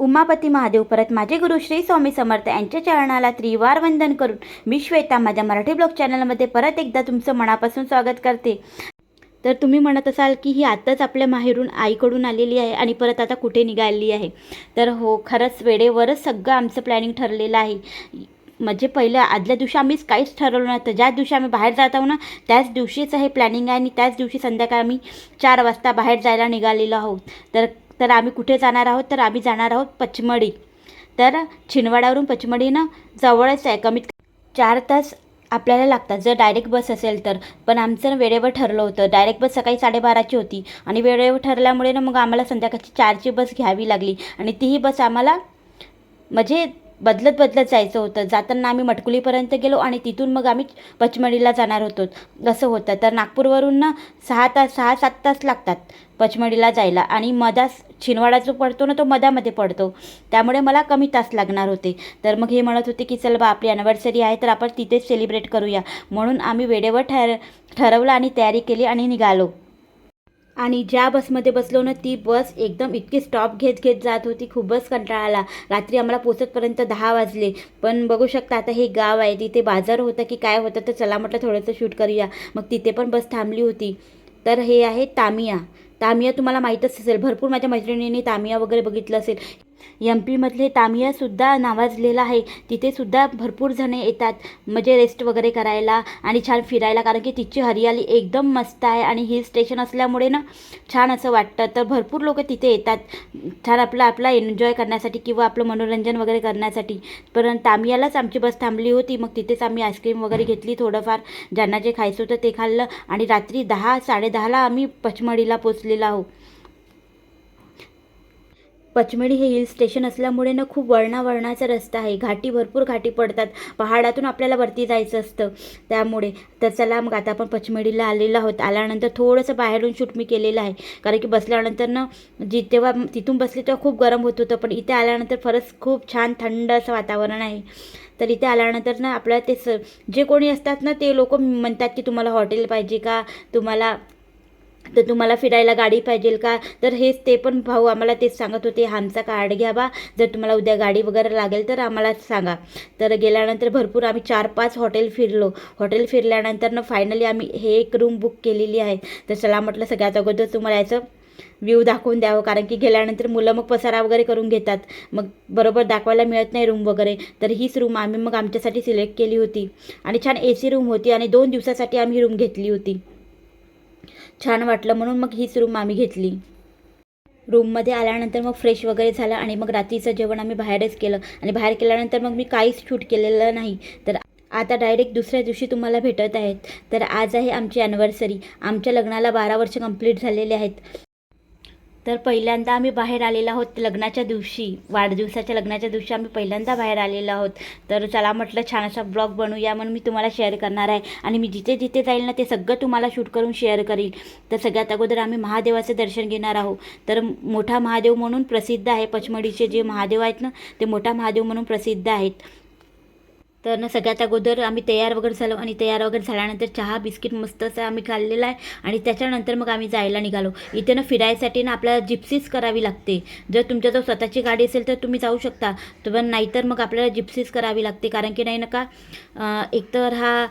उमापती महादेव परत माझे गुरु श्री स्वामी समर्थ यांच्या चरणाला त्रिवार वंदन करून मी श्वेता माझ्या मराठी ब्लॉग चॅनलमध्ये परत एकदा तुमचं मनापासून स्वागत करते. तर तुम्ही म्हणत असाल की ही आत्ताच आपल्या माहेरून आईकडून आलेली आहे आणि परत आता कुठे निघाली आहे. तर हो खरंच वेळेवरच सगळं आमचं प्लॅनिंग ठरलेलं आहे. म्हणजे पहिलं आदल्या दिवशी आम्हीच काहीच ठरवलं नव्हतं. ज्या दिवशी आम्ही बाहेर जात आहोत ना त्याच दिवशीच हे प्लॅनिंग आहे आणि त्याच दिवशी संध्याकाळी आम्ही चार वाजता बाहेर जायला निघालेलो आहोत. तर तर आम्ही कुठे जाणार आहोत? तर आम्ही जाणार आहोत पचमडी तर छिनवाड्यावरून पचमडी ना जवळच आहे. कमीत चार तास आपल्याला लागतात. जर डायरेक्ट बस असेल तर. पण आमचं वेळेवर ठरलं होतं. डायरेक्ट बस सकाळी साडेबाराची होती. आणि वेळेवर ठरल्यामुळे ना मग आम्हाला संध्याकाळची चारची बस घ्यावी लागली. आणि तीही बस आम्हाला म्हणजे बदलत बदलत जायचं होतं. जाताना आम्ही मटकुलीपर्यंत गेलो आणि तिथून मग आम्ही पचमडीला जाणार होतो. असं होतं. तर नागपूरवरून ना सहा तास सहा सात तास लागतात पचमडीला जायला. आणि मधास छिनवाडा जो पडतो ना तो मधामध्ये पडतो. त्यामुळे मला कमी तास लागणार होते. तर मग हे म्हणत होते की चल बा आपली ॲनिव्हर्सरी आहे तर आपण तिथेच सेलिब्रेट करूया. म्हणून आम्ही वेळेवर ठर ठरवलं आणि तयारी केली आणि निघालो. आणि ज्या बसमध्ये बसलो ना ती बस एकदम इतकी स्टॉप घेत घेत जात होती. खूपच कंटाळा आला. रात्री आम्हाला पोचतपर्यंत दहा वाजले. पण बघू शकता आता हे गाव आहे. तिथे बाजार होतं की काय होतं तर चला म्हटलं थोडंसं शूट करूया. मग तिथे पण बस थांबली होती. तर हे आहे तामिया. तामिया तुम्हाला माहीतच असेल भरपूर माझ्या मैत्रिणींनी तामिया वगैरे बघितलं असेल. एम पीमधले तामियासुद्धा नावाजलेलं आहे. तिथेसुद्धा भरपूर जणे येतात. म्हणजे रेस्ट वगैरे करायला आणि छान फिरायला. कारण की तिची हरियाली एकदम मस्त आहे आणि हिल स्टेशन असल्यामुळे ना छान असं वाटतं. तर भरपूर लोक तिथे येतात. छान आपला आपला एन्जॉय करण्यासाठी किंवा आपलं मनोरंजन वगैरे करण्यासाठी. पण तामियालाच आमची बस थांबली होती. मग तिथेच आम्ही आईस्क्रीम वगैरे घेतली थोडंफार. ज्यांना जे खायचं होतं ते खाल्लं. आणि रात्री दहा साडेदहाला आम्ही पचमडीला पोचलेलो आहोत. पचमडी हे हिल स्टेशन असल्यामुळे ना खूप वळणावळणाचा रस्ता आहे. घाटी भरपूर घाटी पडतात. पहाडातून आपल्याला वरती जायचं असतं. त्यामुळे तर चला मग आता आपण पचमडीला आलेलो आहोत. आल्यानंतर थोडंसं बाहेरून शूट मी केलेलं आहे. कारण की बसल्यानंतर ना जी तेव्हा तिथून बसले तेव्हा खूप गरम होत होतं. पण इथे आल्यानंतर खरंच खूप छान थंड असं वातावरण आहे. तर इथे आल्यानंतर ना आपल्याला ते स जे कोणी असतात ना ते लोक म्हणतात की तुम्हाला हॉटेल पाहिजे का? तुम्हाला तर तुम्हाला फिरायला गाडी पाहिजे का? तर हेच ते पण भाऊ आम्हाला तेच सांगत होते आमचा कार्ड घ्या बा. जर तुम्हाला उद्या गाडी वगैरे लागेल तर आम्हाला सांगा. तर गेल्यानंतर भरपूर आम्ही चार पाच हॉटेल फिरलो. हॉटेल फिरल्यानंतर ना फायनली आम्ही हे एक रूम बुक केलेली आहे. तर चला म्हटलं सगळ्यात अगोदर तुम्हाला याचं व्ह्यू दाखवून द्यावं. कारण की गेल्यानंतर मुलं मग पसारा वगैरे करून घेतात. मग बरोबर दाखवायला मिळत नाही रूम वगैरे. तर हीच रूम आम्ही मग आमच्यासाठी सिलेक्ट केली होती. आणि छान ए सी रूम होती आणि दोन दिवसासाठी आम्ही रूम घेतली होती. छान वाटलं म्हणून मग हीच रूम आम्ही घेतली. रूममध्ये आल्यानंतर मग फ्रेश वगैरे झालं आणि मग रात्रीचं जेवण आम्ही बाहेरच केलं. आणि बाहेर केल्यानंतर मग मी काहीच शूट केलेलं नाही. तर आता डायरेक्ट दुसऱ्या दिवशी तुम्हाला भेटत आहेत. तर आज आहे आमची ॲनिव्हर्सरी आमच्या लग्नाला बारा वर्ष कंप्लीट झालेले आहेत. तर पहिल्यांदा आम्ही बाहेर आलेलो आहोत लग्नाच्या दिवशी वाढदिवसाच्या लग्नाच्या दिवशी आम्ही पहिल्यांदा बाहेर आलेलो आहोत. तर चला म्हटलं छान असा ब्लॉग बनवूया म्हणून मी तुम्हाला शेअर करणार आहे. आणि मी जिथे जिथे जाईल ना ते सगळं तुम्हाला शूट करून शेअर करील. तर सगळ्यात अगोदर आम्ही महादेवाचं दर्शन घेणार आहोत. तर मोठा महादेव म्हणून प्रसिद्ध आहे पचमडीचे जे महादेव आहेत ना ते मोठा महादेव म्हणून प्रसिद्ध आहेत. तर ना सगळ्यात अगोदर आम्ही तयार वगैरे झालो आणि तयार वगैरे झाल्यानंतर चहा बिस्किट मस्त असं आम्ही खाल्लेला आहे. आणि त्याच्यानंतर मग आम्ही जायला निघालो. इथे ना फिरायसाठी ना आपल्याला जिप्सीच करावी लागते. जर तुमच्याजवळ स्वतःची गाडी असेल तर तुम्ही जाऊ शकता. तर नाहीतर मग आपल्याला जिप्सीच करावी लागते. कारण की नाही नका एकतर हा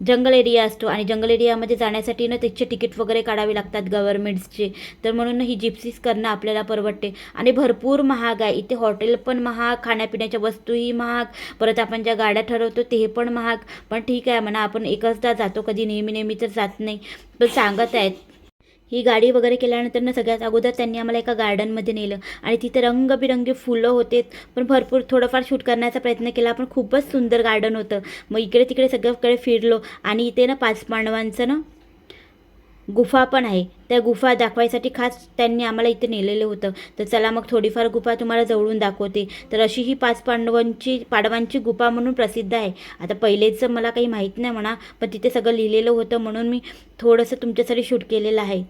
जंगल एरिया असतो आणि जंगल एरियामध्ये जाण्यासाठी ना त्याचे तिकीट वगैरे काढावे लागतात गव्हर्मेंट्सचे तर म्हणून ही जिप्सीस करणं आपल्याला परवडते. आणि भरपूर महाग आहे. इथे हॉटेल पण महाग खाण्यापिण्याच्या वस्तूही महाग परत आपण ज्या गाड्या ठरवतो ते पण महाग. पण ठीक आहे म्हणा आपण एकचदा जातो कधी नेहमी नेहमी तर जात नाही. पण सांगत आहेत ही गाडी वगैरे केल्यानंतर ना सगळ्यात अगोदर त्यांनी आम्हाला एका गार्डनमध्ये नेलं. आणि तिथे रंगबिरंगी फुलं होते पण भरपूर थोडंफार शूट करण्याचा प्रयत्न केला. पण खूपच सुंदर गार्डन होतं. मग इकडे तिकडे सगळ्याकडे फिरलो. आणि इथे ना पाच पांडवांचं ना गुफा पण आहे. त्या गुफा दाखवायसाठी खास त्यांनी आम्हाला इथे नेलेलं होतं. तर चला मग थोडीफार गुफा तुम्हाला जवळून दाखवते. तर अशी ही पाच पांडवांची पाडवांची गुफा म्हणून प्रसिद्ध आहे. आता पहिलेचं मला काही माहीत नाही म्हणा पण तिथे सगळं लिहिलेलं होतं म्हणून मी थोडंसं तुमच्यासाठी शूट केलेलं आहे.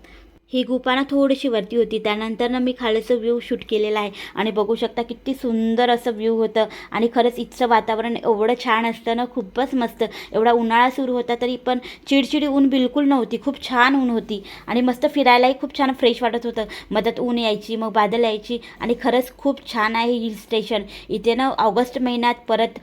ही गुफा ना थोडीशी वरती होती. त्यानंतर ना मी खालचं व्ह्यू शूट केलेला आहे. आणि बघू शकता किती सुंदर असं व्ह्यू होतं. आणि खरंच इथचं वातावरण एवढं छान असतं ना खूपच मस्त. एवढा उन्हाळा सुरू होता तरी पण चिडचिडी ऊन बिलकुल नव्हती. खूप छान ऊन होती. आणि मस्त फिरायलाही खूप छान फ्रेश वाटत होतं. मदत ऊन यायची मग बादल यायची. आणि खरंच खूप छान आहे हिल स्टेशन. इथे ना ऑगस्ट महिन्यात परत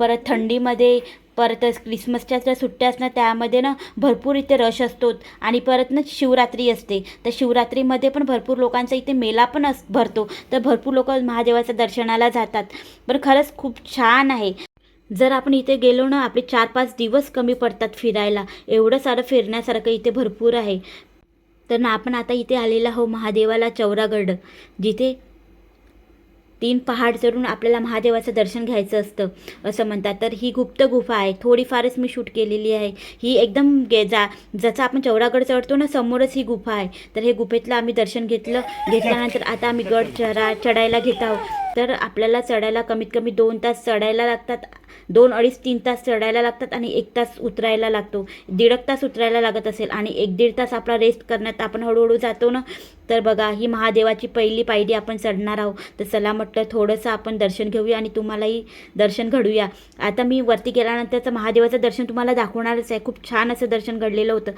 परत थंडीमध्ये परत क्रिसमसच्या ज्या सुट्ट्या असणार त्यामध्ये ना भरपूर इथे रश असतो आणि परत ना शिवरात्री असते. तर शिवरात्रीमध्ये पण भरपूर लोकांचा इथे मेला पण अस भरतो. तर भरपूर लोक महादेवाच्या दर्शनाला जातात. पण खरंच खूप छान आहे. जर आपण इथे गेलो ना आपले चार पाच दिवस कमी पडतात फिरायला. एवढं सारं फिरण्यासारखं इथे भरपूर आहे. तर ना आपण आता इथे आलेला हो महादेवाला चौरागड. जिथे तीन पहाड चढून आपल्याला महादेवाचं दर्शन घ्यायचं असतं असं म्हणतात. तर ही गुप्त गुफा आहे. थोडीफारच मी शूट केलेली आहे. ही एकदम गे जा जसं आपण चौरागड चढतो ना समोरच ही गुफा आहे. तर हे गुफेतलं आम्ही दर्शन घेतलं. घेतल्यानंतर आता आम्ही गड चढा चढायला घेत आहोत. तर आपल्याला चढायला कमीत कमी दोन तास चढायला लागतात. दोन अडीच तीन तास चढायला लागतात आणि एक तास उतरायला लागतो. दीड एक तास उतरायला लागत असेल आणि एक दीड तास आपला रेस्ट करण्यात आपण हळूहळू जातो ना? तर बघा ही महादेवाची पहिली पायरी आपण चढणार आहोत. तर चला म्हटलं थोडंसं आपण दर्शन घेऊया आणि तुम्हालाही दर्शन घडूया. आता मी वरती गेल्यानंतरचं महादेवाचं दर्शन तुम्हाला दाखवणारच आहे. खूप छान असं दर्शन घडलेलं होतं.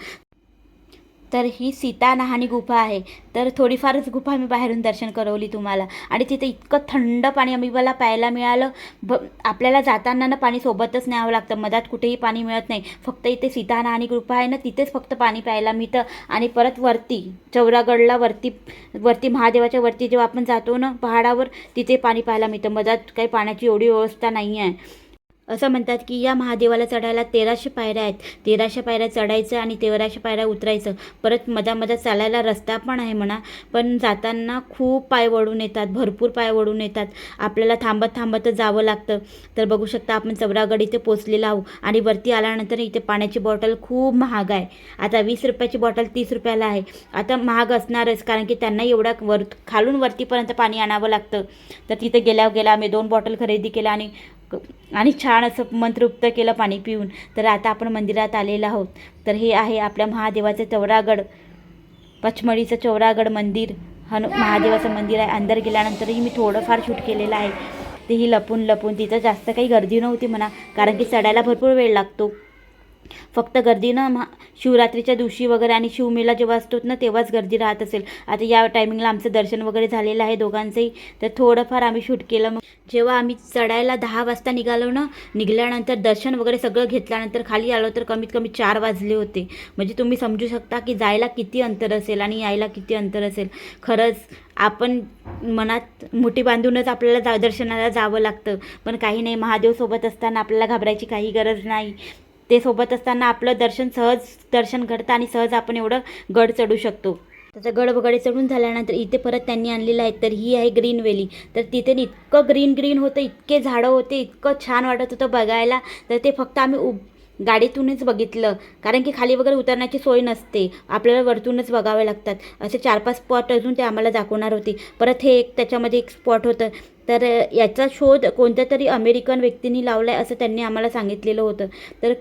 तर ही सीता नहाणी गुफा आहे. तर थोडीफारच गुफा मी बाहेरून दर्शन करवली तुम्हाला. आणि तिथे इतकं थंड पाणी आम्ही मला प्यायला मिळालं. ब आपल्याला जाताना ना पाणी सोबतच न्यावं लागतं. मधात कुठेही पाणी मिळत नाही. फक्त इथे सीता नहाणी गुफा आहे ना तिथेच फक्त पाणी प्यायला मिळतं. आणि परत वरती चौरागडला वरती वरती महादेवाच्या वरती जेव्हा आपण जातो ना पहाडावर तिथे पाणी प्यायला मिळतं. मधात काही पाण्याची एवढी व्यवस्था नाही आहे असं म्हणतात की या महादेवाला चढायला तेराशे पायऱ्या आहेत. तेराशे पायऱ्या चढायचं आणि तेराशे पायऱ्या उतरायचं. परत मधामधात चालायला रस्ता पण आहे म्हणा. पण जाताना खूप पाय वळून येतात भरपूर पाय वळून येतात. आपल्याला थांबत थांबतच जावं लागतं. तर बघू शकता आपण चौरागड इथे पोचलेलो आहोत. आणि वरती आल्यानंतर इथे पाण्याची बॉटल खूप महाग आहे. आता वीस रुपयाची बॉटल तीस रुपयाला आहे. आता महाग असणारच कारण की त्यांना एवढा वर खालून वरतीपर्यंत पाणी आणावं लागतं. तर तिथे गेल्यावर गेला आम्ही दोन बॉटल खरेदी केल्या आणि आणि छान असं मंत्रुप्त केलं पाणी पिऊन. तर आता आपण मंदिरात आलेलो आहोत. तर हे आहे आपल्या महादेवाचं चौरागड पचमढीचं चौरागड मंदिर. हनु महादेवाचं मंदिर आहे. अंदर गेल्यानंतरही मी थोडंफार शूट केलेलं आहे. तेही लपून लपून तिथं जास्त काही गर्दी नव्हती म्हणा कारण की चढायला भरपूर वेळ लागतो. फक्त गर्दी ना महा शिवरात्रीच्या दिवशी वगैरे आणि शिवमेला जेव्हा असतो ना तेव्हाच गर्दी राहत असेल. आता या टायमिंगला आमचं दर्शन वगैरे झालेलं आहे दोघांचंही. तर थोडंफार आम्ही शूट केलं मग. जेव्हा आम्ही चढायला दहा वाजता निघालो ना निघाल्यानंतर दर्शन वगैरे सगळं घेतल्यानंतर खाली आलो तर कमीत कमी चार वाजले होते. म्हणजे तुम्ही समजू शकता की जायला किती अंतर असेल आणि यायला किती अंतर असेल. खरंच आपण मनात मुठी बांधूनच आपल्याला जा दर्शनाला जावं लागतं. पण काही नाही महादेव सोबत असताना आपल्याला घाबरायची काही गरज नाही. ते सोबत असताना आपलं दर्शन सहज दर्शन घडतं आणि सहज आपण एवढं गड चढू शकतो. त्याचा गड वगैरे चढून झाल्यानंतर इथे परत त्यांनी आणलेलं आहे तर ही आहे ग्रीन वेली तर तिथे इतकं ग्रीन ग्रीन होतं इतके झाडं होते इतकं छान वाटत होतं बघायला. तर ते फक्त आम्ही उब गाडीतूनच बघितलं. कारण की खाली वगैरे उतरण्याची सोय नसते. आपल्याला वरतूनच बघावे लागतात. असे चार पाच स्पॉट अजून ते आम्हाला दाखवणार होते. परत हे एक त्याच्यामध्ये एक स्पॉट होतं. तर याचा शोध कोणत्या तरी अमेरिकन व्यक्तींनी लावला आहे असं त्यांनी आम्हाला सांगितलेलं होतं. तर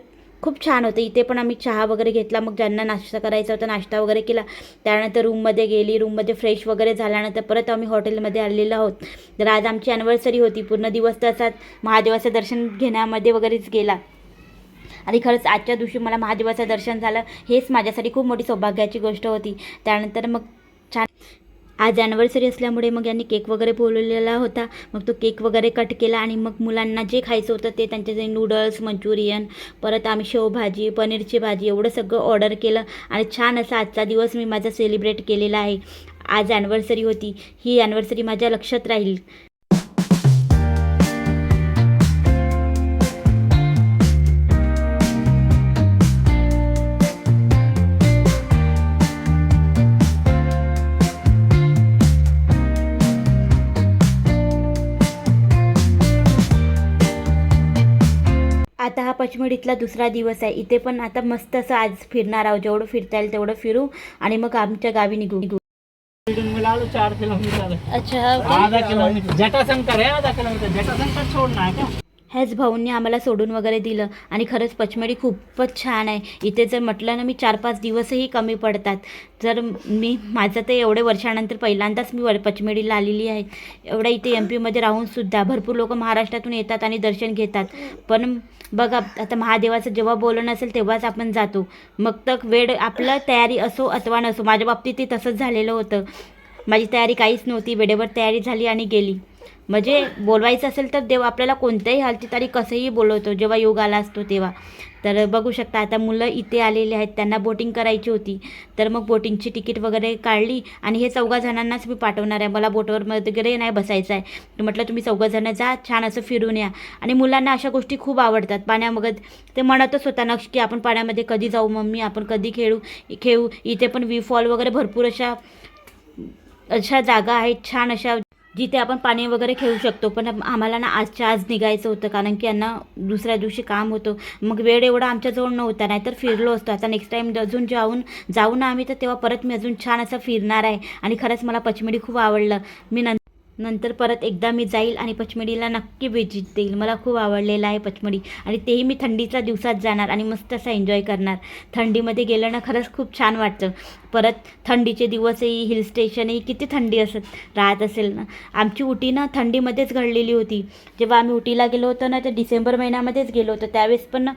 खूप छान होतं. इथे पण आम्ही चहा वगैरे घेतला. मग ज्यांना नाश्ता करायचा होता नाश्ता वगैरे केला. त्यानंतर रूममध्ये गेली. रूममध्ये फ्रेश वगैरे झाल्यानंतर परत आम्ही हॉटेलमध्ये आलेलो आहोत. तर आज आमची ॲनिव्हर्सरी होती. पूर्ण दिवस तसाच महादेवाचं दर्शन घेण्यामध्ये वगैरेच गेला. आणि खरंच आजच्या दिवशी मला महादेवाचं दर्शन झालं. हेच माझ्यासाठी खूप मोठी सौभाग्याची गोष्ट होती. त्यानंतर मग छान आज ॲनिव्हर्सरी असल्यामुळे मग यांनी केक वगैरे बोलवलेला होता. मग तो केक वगैरे कट केला आणि मग मुलांना जे खायचं होतं ते त्यांचे जे नूडल्स मंचुरियन परत आम्ही शेवभाजी पनीरची भाजी एवढं सगळं ऑर्डर केलं. आणि छान असा आजचा दिवस मी माझा सेलिब्रेट केलेला आहे. आज ॲनिव्हर्सरी होती. ही ॲनिव्हर्सरी माझ्या लक्षात राहील. आता हा पचमढीतला दुसरा दिवस आहे. इथे पण आता मस्त असं आज फिरणार आहोत. जेवढं फिरता येईल तेवढं फिरू आणि मग आमच्या गावी निघू. निघू. चार किलोमीटर. अच्छा आधा किलोमीटर. जटाशंकर है आधा किलोमीटर. जटाशंकर छोड़ना है क्या ह्याच भाऊंनी आम्हाला सोडून वगैरे दिलं. आणि खरंच पचमडी खूपच छान आहे. इथे जर म्हटलं ना मी चार पाच दिवसही कमी पडतात. जर मी माझं ते एवढे वर्षानंतर पहिल्यांदाच मी वर पचमेडीला आलेली आहे. एवढ्या इथे एम पीमध्ये राहूनसुद्धा भरपूर लोक महाराष्ट्रातून येतात आणि दर्शन घेतात. पण बघा आता महादेवाचं जेव्हा बोलणं असेल तेव्हाच आपण जातो. मग तर वेळ आपलं तयारी असो अथवा नसो माझ्या बाबतीत ते तसंच झालेलं होतं. माझी तयारी काहीच नव्हती. वेळेवर तयारी झाली आणि गेली. म्हणजे बोलवायचं असेल तर देव आपल्याला कोणत्याही हालतीत आणि कसंही बोलवतो जेव्हा योग आला असतो तेव्हा. तर बघू शकता आता मुलं इथे आलेले आहेत त्यांना बोटिंग करायची होती. तर मग बोटिंगची तिकीट वगैरे काढली आणि हे चौघा जणांनाच मी पाठवणार आहे. मला बोटवर वगैरे नाही बसायचं आहे म्हटलं तुम्ही चौघाजणं जा छान असं फिरून या. आणि मुलांना अशा गोष्टी खूप आवडतात. पाण्यामध्ये ते म्हणतच होता नक्ष की आपण पाण्यामध्ये कधी जाऊ मम्मी? आपण कधी खेळू? खेळू? इथे पण वी फॉल वगैरे भरपूर अशा अशा जागा आहेत छान अशा जिथे आपण पाणी वगैरे खेळू शकतो पण आम्हाला ना आजच्या आज निघायचं होतं कारण की यांना दुसऱ्या दिवशी काम होतं. मग वेळ एवढा आमच्याजवळ नव्हता नाहीतर फिरलो असतो. आता नेक्स्ट टाईम अजून जाऊन जाऊ ना आम्ही तर तेव्हा परत मी अजून छान असं फिरणार आहे. आणि खरंच मला पचमढी खूप आवडलं. मी नंतर नंतर परत एकदा मी जाईल आणि पचमडीला नक्की व्हिजिट देईल. मला खूप आवडलेलं आहे पचमढी. आणि तेही मी थंडीच्या दिवसात जाणार आणि मस्त असं एन्जॉय करणार. थंडीमध्ये गेलं ना खरंच खूप छान वाटतं. परत थंडीचे दिवसही हिल स्टेशनही किती थंडी असत राहत असेल ना. आमची उटी ना थंडीमध्येच घडलेली होती. जेव्हा आम्ही उटीला गेलो होतो ना तर डिसेंबर महिन्यामध्येच गेलो होतो. त्यावेळेस पण ना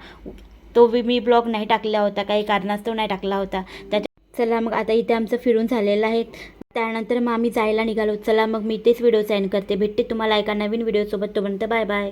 तो मी ब्लॉग नाही टाकला होता. काही कारणास्तव नाही टाकला होता. त्याच्या चला मग आता इथे आमचं फिरून झालेलं आहे. त्यानंतर मग आम्ही जायला निघालो. चला मग मी तेच व्हिडिओ सेंड करते. भेटते तुम्हाला एका नवीन व्हिडिओसोबत तोपर्यंत बाय बाय